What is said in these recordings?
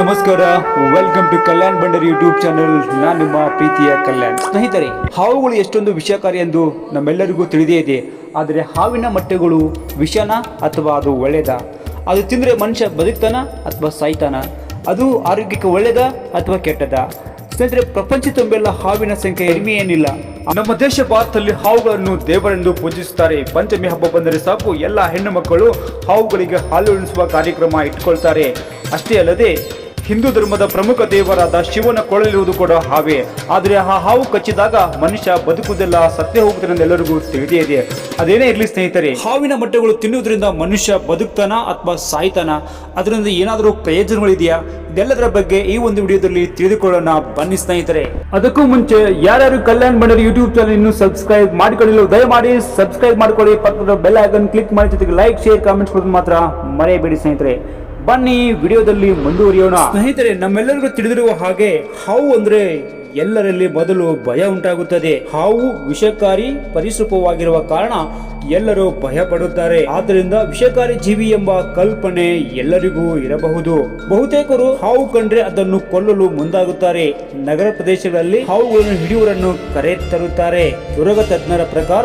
ನಮಸ್ಕಾರ. Welcome to Kalyan Bandar YouTube channel ನಾನು ನಿಮ್ಮ ಪ್ರೀತಿಯ ಕಲ್ಯಾಣ್. ಸ್ನೇಹಿತರೆ, ಹಾವುಗಳು ಎಷ್ಟೊಂದು ವಿಷಕಾರಿ ಎಂದು ನಮ್ಮೆಲ್ಲರಿಗೂ ತಿಳಿದೇ ಇದೆ. ಆದರೆ ಹಾವಿನ ಮೊಟ್ಟೆಗಳು ವಿಷನ ಅಥವಾ ಅದು ಒಳ್ಳೆಯದ ಅದು ತಿಂದರೆ ಮನುಷ್ಯ ಬದುಕ್ತಾನ ಅಥವಾ ಸಾಯ್ತಾನ? ಅದು ಆರೋಗ್ಯಕ್ಕೆ ಒಳ್ಳೆಯದ ಅಥವಾ ಕೆಟ್ಟದ? ಸ್ನೇಹಿತರೆ ಪ್ರಪಂಚ ತುಂಬೆಲ್ಲ ಹಾವಿನ ಸಂಖ್ಯೆ ಕಡಿಮೆ ಏನಿಲ್ಲ. ನಮ್ಮ ದೇಶ ಭಾರತದಲ್ಲಿ ಹಾವುಗಳನ್ನು ದೇವರೆಂದು ಪೂಜಿಸುತ್ತಾರೆ. ಪಂಚಮಿ ಹಬ್ಬ ಬಂದರೆ ಸಾಕು, ಎಲ್ಲ ಹೆಣ್ಣು ಮಕ್ಕಳು ಹಾವುಗಳಿಗೆ ಹಾಲು ಉಣಿಸುವ ಕಾರ್ಯಕ್ರಮ ಇಟ್ಕೊಳ್ತಾರೆ. ಅಷ್ಟೇ ಅಲ್ಲದೆ ಹಿಂದೂ ಧರ್ಮದ ಪ್ರಮುಖ ದೇವರಾದ ಶಿವನ ಕೊಳಲಿರುವುದು ಕೂಡ ಹಾವೇ. ಆದರೆ ಆ ಹಾವು ಕಚ್ಚಿದಾಗ ಮನುಷ್ಯ ಬದುಕುವುದೆಲ್ಲ ಸತ್ಯ ಹೋಗುವುದರಿಂದ ಎಲ್ಲರಿಗೂ ತಿಳಿದೇ ಇದೆ. ಅದೇನೇ ಇರಲಿ ಸ್ನೇಹಿತರೆ, ಹಾವಿನ ಮೊಟ್ಟೆಗಳು ತಿನ್ನುವುದರಿಂದ ಮನುಷ್ಯ ಬದುಕ್ತಾನ ಅಥವಾ ಸಾಯ್ತಾನ? ಅದರಿಂದ ಏನಾದರೂ ಪ್ರಯೋಜನಗಳಿದೆಯಾ? ಇದೆಲ್ಲದರ ಬಗ್ಗೆ ಈ ಒಂದು ವಿಡಿಯೋದಲ್ಲಿ ತಿಳಿದುಕೊಳ್ಳೋಣ. ಬನ್ನಿ ಸ್ನೇಹಿತರೆ. ಅದಕ್ಕೂ ಮುಂಚೆ ಯಾರ್ಯಾರು ಕಲ್ಯಾಣ ಬಂಡರ್ ಯೂಟ್ಯೂಬ್ ಚಾನಲ್ ಇನ್ನು ಸಬ್ಸ್ಕ್ರೈಬ್ ಮಾಡಿಕೊಳ್ಳಲು ದಯಮಾಡಿ ಸಬ್ಸ್ಕ್ರೈಬ್ ಮಾಡಿಕೊಳ್ಳಿ. ಪಕ್ಕದ ಬೆಲ್ ಐಕನ್ ಕ್ಲಿಕ್ ಮಾಡಿ ಜೊತೆಗೆ ಲೈಕ್ ಶೇರ್ ಕಾಮೆಂಟ್ಸ್ ಕೊಡೋದು ಮಾತ್ರ ಮರೆಯಬೇಡಿ ಸ್ನೇಹಿತರೆ. ಬನ್ನಿ ವಿಡಿಯೋದಲ್ಲಿ ಮುಂದುವರಿಯೋಣ. ಸ್ನೇಹಿತರೆ ನಮ್ಮೆಲ್ಲರಿಗೂ ತಿಳಿದಿರುವ ಹಾಗೆ ಹಾವು ಅಂದ್ರೆ ಎಲ್ಲರಲ್ಲಿ ಮೊದಲು ಭಯ ಉಂಟಾಗುತ್ತದೆ. ಹಾವು ವಿಷಕಾರಿ ಪರಿಸೃಪವಾಗಿರುವ ಕಾರಣ ಎಲ್ಲರೂ ಭಯ ಪಡುತ್ತಾರೆ ಆದ್ದರಿಂದ ವಿಷಕಾರಿ ಜೀವಿ ಎಂಬ ಕಲ್ಪನೆ ಎಲ್ಲರಿಗೂ ಇರಬಹುದು. ಬಹುತೇಕರು ಹಾವು ಕಂಡ್ರೆ ಅದನ್ನು ಕೊಲ್ಲಲು ಮುಂದಾಗುತ್ತಾರೆ. ನಗರ ಪ್ರದೇಶಗಳಲ್ಲಿ ಹಾವುಗಳನ್ನು ಹಿಡಿಯುವರನ್ನು ಕರೆ ತರುತ್ತಾರೆ ದುರಗ ತಜ್ಞರ ಪ್ರಕಾರ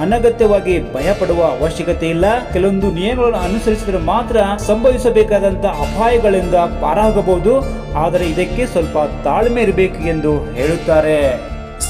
ಅನಗತ್ಯವಾಗಿ ಭಯ ಪಡುವ ಅವಶ್ಯಕತೆ ಇಲ್ಲ. ಕೆಲವೊಂದು ನಿಯಮಗಳನ್ನು ಅನುಸರಿಸಿದರೆ ಮಾತ್ರ ಸಂಭವಿಸಬೇಕಾದಂತ ಅಪಾಯಗಳಿಂದ ಪಾರಾಗಬಹುದು. ಆದರೆ ಇದಕ್ಕೆ ಸ್ವಲ್ಪ ತಾಳ್ಮೆ ಇರಬೇಕು ಎಂದು ಹೇಳುತ್ತಾರೆ.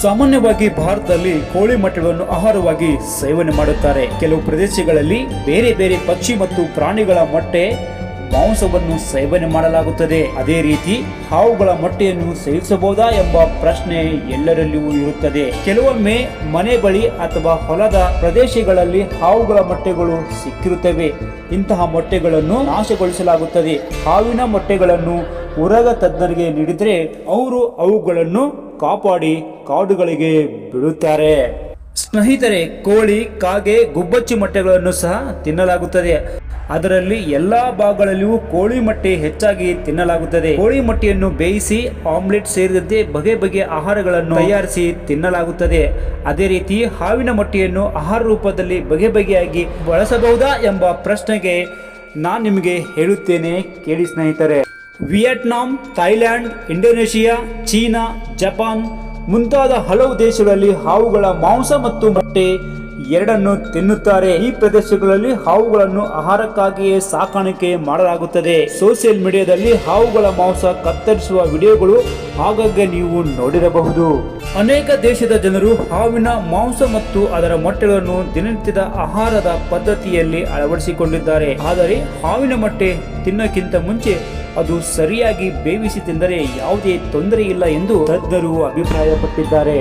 ಸಾಮಾನ್ಯವಾಗಿ ಭಾರತದಲ್ಲಿ ಕೋಳಿ ಮೊಟ್ಟೆಗಳನ್ನು ಆಹಾರವಾಗಿ ಸೇವನೆ ಮಾಡುತ್ತಾರೆ. ಕೆಲವು ಪ್ರದೇಶಗಳಲ್ಲಿ ಬೇರೆ ಬೇರೆ ಪಕ್ಷಿ ಮತ್ತು ಪ್ರಾಣಿಗಳ ಮೊಟ್ಟೆ ಮಾಂಸವನ್ನು ಸೇವನೆ ಮಾಡಲಾಗುತ್ತದೆ. ಅದೇ ರೀತಿ ಹಾವುಗಳ ಮೊಟ್ಟೆಯನ್ನು ಸೇವಿಸಬಹುದಾ ಎಂಬ ಪ್ರಶ್ನೆ ಎಲ್ಲರಲ್ಲಿಯೂ ಇರುತ್ತದೆ. ಕೆಲವೊಮ್ಮೆ ಮನೆ ಬಳಿ ಅಥವಾ ಹೊಲದ ಪ್ರದೇಶಗಳಲ್ಲಿ ಹಾವುಗಳ ಮೊಟ್ಟೆಗಳು ಸಿಕ್ಕಿರುತ್ತವೆ. ಇಂತಹ ಮೊಟ್ಟೆಗಳನ್ನು ನಾಶಗೊಳಿಸಲಾಗುತ್ತದೆ. ಹಾವಿನ ಮೊಟ್ಟೆಗಳನ್ನು ಉರಗ ತಜ್ಞರಿಗೆ ನೀಡಿದರೆ ಅವರು ಅವುಗಳನ್ನು ಕಾಪಾಡಿ ಕಾಡುಗಳಿಗೆ ಬಿಡುತ್ತಾರೆ. ಸ್ನೇಹಿತರೆ, ಕೋಳಿ, ಕಾಗೆ, ಗುಬ್ಬಚ್ಚಿ ಮೊಟ್ಟೆಗಳನ್ನು ಸಹ ತಿನ್ನಲಾಗುತ್ತದೆ. ಅದರಲ್ಲಿ ಎಲ್ಲಾ ಭಾಗಗಳಲ್ಲಿಯೂ ಕೋಳಿ ಮೊಟ್ಟೆ ಹೆಚ್ಚಾಗಿ ತಿನ್ನಲಾಗುತ್ತದೆ. ಕೋಳಿ ಮೊಟ್ಟೆಯನ್ನು ಬೇಯಿಸಿ ಆಮ್ಲೆಟ್ ಸೇರಿದಂತೆ ಬಗೆ ಬಗೆಯ ಆಹಾರಗಳನ್ನು ತಯಾರಿಸಿ ತಿನ್ನಲಾಗುತ್ತದೆ. ಅದೇ ರೀತಿ ಹಾವಿನ ಮೊಟ್ಟೆಯನ್ನು ಆಹಾರ ರೂಪದಲ್ಲಿ ಬಗೆ ಬಗೆಯಾಗಿ ಬಳಸಬಹುದಾ ಎಂಬ ಪ್ರಶ್ನೆಗೆ ನಾನು ನಿಮಗೆ ಹೇಳುತ್ತೇನೆ ಕೇಳಿ ಸ್ನೇಹಿತರೆ. Vietnam Thailand Indonesia, China, Japan ಮುಂತಾದ ಹಲವು ದೇಶಗಳಲ್ಲಿ ಹಾವುಗಳ ಮಾಂಸ ಮತ್ತು ಮೊಟ್ಟೆ ಎರಡನ್ನು ತಿನ್ನುತ್ತಾರೆ. ಈ ಪ್ರದೇಶಗಳಲ್ಲಿ ಹಾವುಗಳನ್ನು ಆಹಾರಕ್ಕಾಗಿಯೇ ಸಾಕಾಣಿಕೆ ಮಾಡಲಾಗುತ್ತದೆ. ಸೋಷಿಯಲ್ ಮೀಡಿಯಾದಲ್ಲಿ ಹಾವುಗಳ ಮಾಂಸ ಕತ್ತರಿಸುವ ವಿಡಿಯೋಗಳು ಆಗಾಗ್ಗೆ ನೀವು ನೋಡಿರಬಹುದು. ಅನೇಕ ದೇಶದ ಜನರು ಹಾವಿನ ಮಾಂಸ ಮತ್ತು ಅದರ ಮೊಟ್ಟೆಗಳನ್ನು ದಿನನಿತ್ಯದ ಆಹಾರದ ಪದ್ಧತಿಯಲ್ಲಿ ಅಳವಡಿಸಿಕೊಂಡಿದ್ದಾರೆ. ಆದರೆ ಹಾವಿನ ಮೊಟ್ಟೆ ತಿನ್ನಕ್ಕಿಂತ ಮುಂಚೆ ಅದು ಸರಿಯಾಗಿ ಬೇವಿಸಿ ತಿಂದರೆ ಯಾವುದೇ ತೊಂದರೆ ಇಲ್ಲ ಎಂದು ತಜ್ಞರು ಅಭಿಪ್ರಾಯಪಟ್ಟಿದ್ದಾರೆ.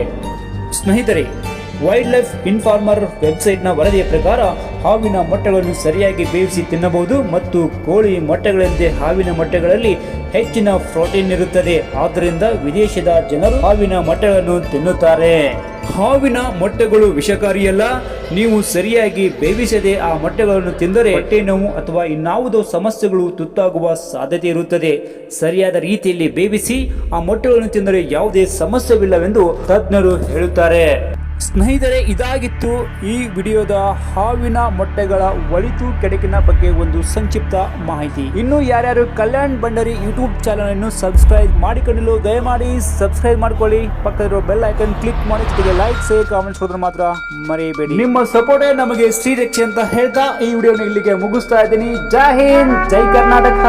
ಸ್ನೇಹಿತರೆ ವೈಲ್ಡ್ ಲೈಫ್ ಇನ್ಫಾರ್ಮರ್ ವೆಬ್ಸೈಟ್ನ ವರದಿಯ ಪ್ರಕಾರ ಹಾವಿನ ಮೊಟ್ಟೆಗಳನ್ನು ಸರಿಯಾಗಿ ಬೇಯಿಸಿ ತಿನ್ನಬಹುದು ಮತ್ತು ಕೋಳಿ ಮೊಟ್ಟೆಗಳಂತೆ ಹಾವಿನ ಮೊಟ್ಟೆಗಳಲ್ಲಿ ಹೆಚ್ಚಿನ ಪ್ರೋಟೀನ್ ಇರುತ್ತದೆ. ಆದ್ದರಿಂದ ವಿದೇಶದ ಜನರು ಹಾವಿನ ಮೊಟ್ಟೆಗಳನ್ನು ತಿನ್ನುತ್ತಾರೆ. ಹಾವಿನ ಮೊಟ್ಟೆಗಳು ವಿಷಕಾರಿಯಲ್ಲ. ನೀವು ಸರಿಯಾಗಿ ಬೇಯಿಸದೆ ಆ ಮೊಟ್ಟೆಗಳನ್ನು ತಿಂದರೆ ಹೊಟ್ಟೆ ನೋವು ಅಥವಾ ಇನ್ನಾವುದೋ ಸಮಸ್ಯೆಗಳು ತುತ್ತಾಗುವ ಸಾಧ್ಯತೆ ಇರುತ್ತದೆ. ಸರಿಯಾದ ರೀತಿಯಲ್ಲಿ ಬೇಯಿಸಿ ಆ ಮೊಟ್ಟೆಗಳನ್ನು ತಿಂದರೆ ಯಾವುದೇ ಸಮಸ್ಯೆವಿಲ್ಲವೆಂದು ತಜ್ಞರು ಹೇಳುತ್ತಾರೆ. ಸ್ನೇಹಿತರೆ, ಇದಾಗಿತ್ತು ಈ ವಿಡಿಯೋದ ಹಾವಿನ ಮೊಟ್ಟೆಗಳ ಒಳಿತು ಕೆಡಕಿನ ಬಗ್ಗೆ ಒಂದು ಸಂಕ್ಷಿಪ್ತ ಮಾಹಿತಿ. ಇನ್ನು ಯಾರ್ಯಾರು ಕಲ್ಯಾಣ್ ಬಂಡರಿ ಯೂಟ್ಯೂಬ್ ಚಾನಲ್ ಅನ್ನು ಸಬ್ಸ್ಕ್ರೈಬ್ ಮಾಡಿಕೊಂಡಿಲ್ಲ, ದಯಮಾಡಿ ಸಬ್ಸ್ಕ್ರೈಬ್ ಮಾಡ್ಕೊಳ್ಳಿ. ಪಕ್ಕದಲ್ಲಿರೋ ಬೆಲ್ ಐಕನ್ ಕ್ಲಿಕ್ ಮಾಡಿ, ಜೊತೆಗೆ ಲೈಕ್, ಶೇರ್, ಕಾಮೆಂಟ್ಸ್ ಕೊಡೋದ್ರ ಮಾತ್ರ ಮರೆಯಬೇಡಿ ನಿಮ್ಮ ಸಪೋರ್ಟೇ ನಮಗೆ ಶ್ರೀರಕ್ಷೆ ಅಂತ ಹೇಳ್ತಾ ಈ ವಿಡಿಯೋನ ಇಲ್ಲಿಗೆ ಮುಗಿಸ್ತಾ ಇದ್ದೀನಿ. ಜೈ ಹಿಂದ್, ಜೈ ಕರ್ನಾಟಕ!